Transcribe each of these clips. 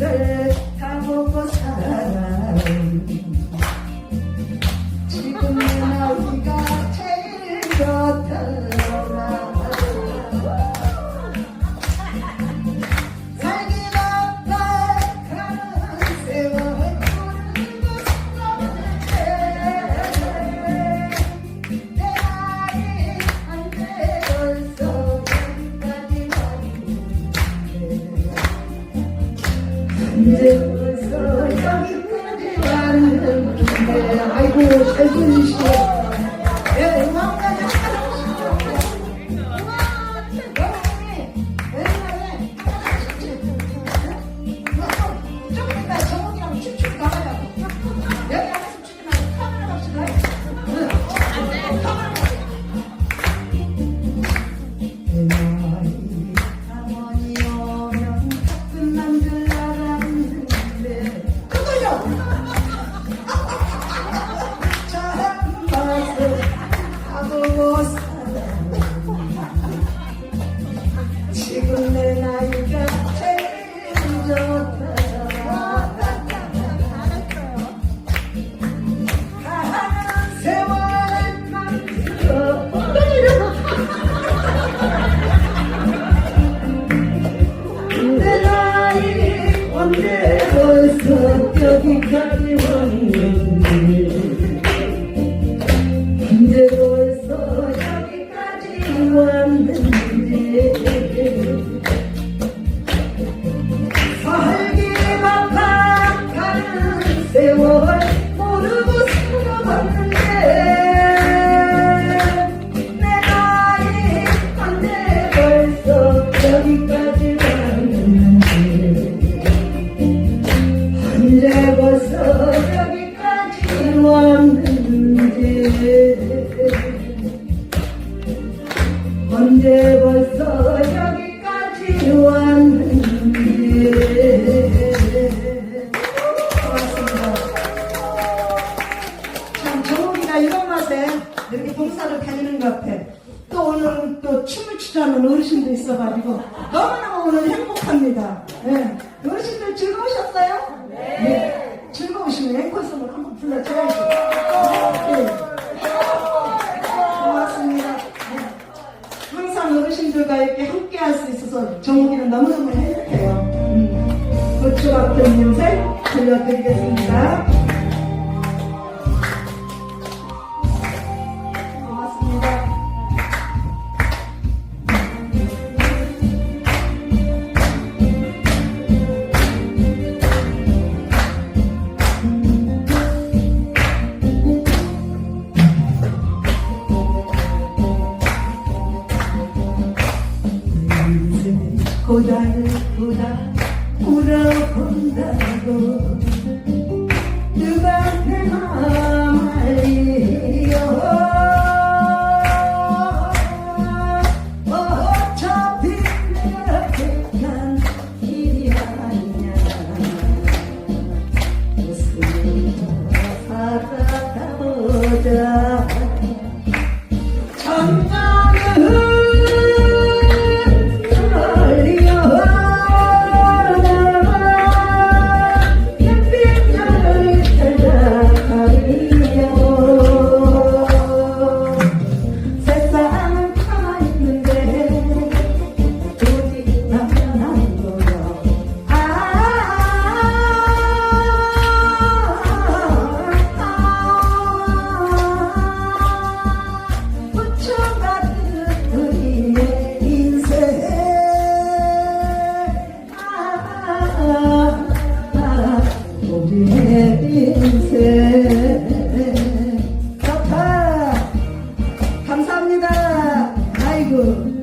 Yeah. 않은 어르신도 있어가지고 너무너무 오늘 행복합니다. 네. 어르신들 즐거우셨어요? 네. 네. 즐거우시면 앵콜송을 한번 불러줘야죠. 네. 네. 고맙습니다. 네. 항상 어르신들과 이렇게 함께 할 수 있어서 정욱이는 너무너무 행복해요. 음. 고추 같은 인생 들려드리겠습니다. 감사합니다. 아이고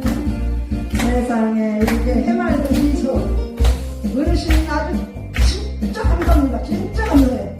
세상에 이렇게 해맑은 미소 어르신 아주 진짜 감사합니다. 진짜 감사해요.